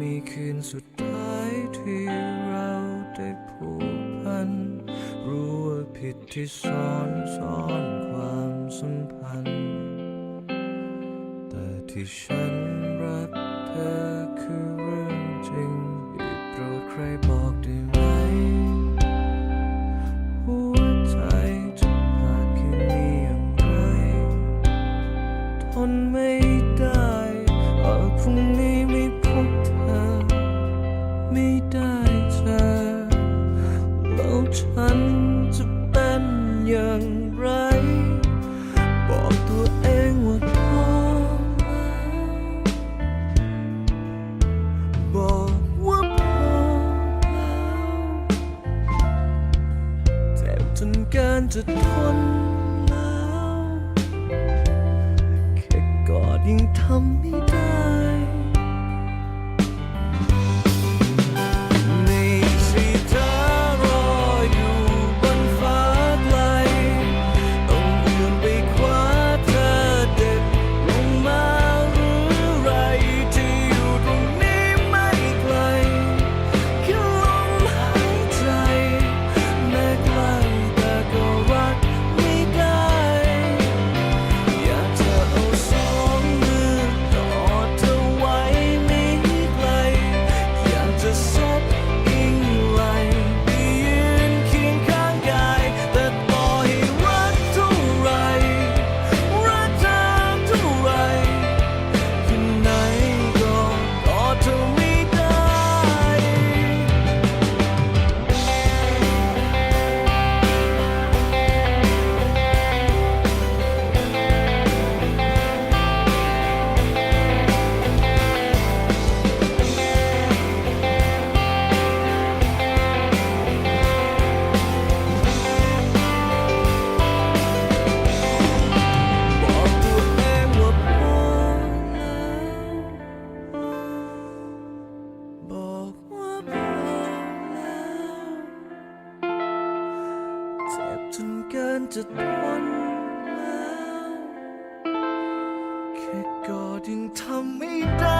มีคืนสุดท้ายที่เราได้ผูกพัน รู้ว่าผิดที่ซ้อนซ้อนความสัมพันธ์ แต่ที่ฉัน อย่างไร บอกตัวเองว่าพอบอกว่าพอเจ็บจนการจะทนแล้ว แค่กอดยังทำไม่ เจ็บจนเกินจะทนแล้วแค่กอดยังทำไม่ได้